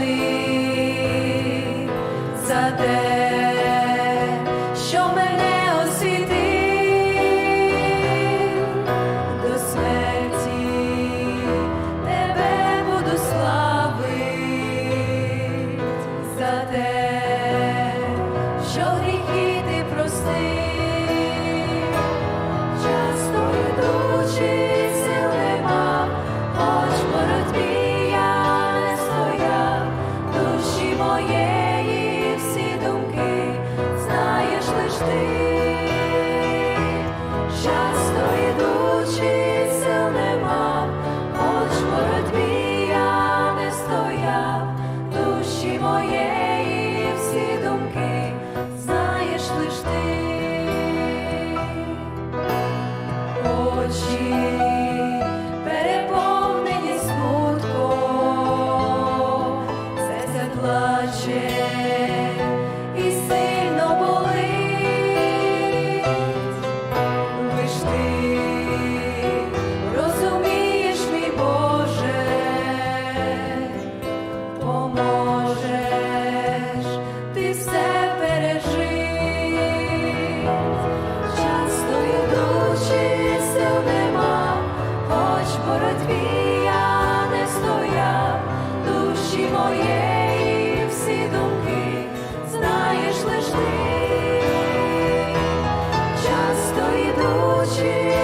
вини за те, що мене освітив до смерті тебе буду славить за те, що гріхи ти простив. stay. душі всі думки знаєш лиш часто йдучи.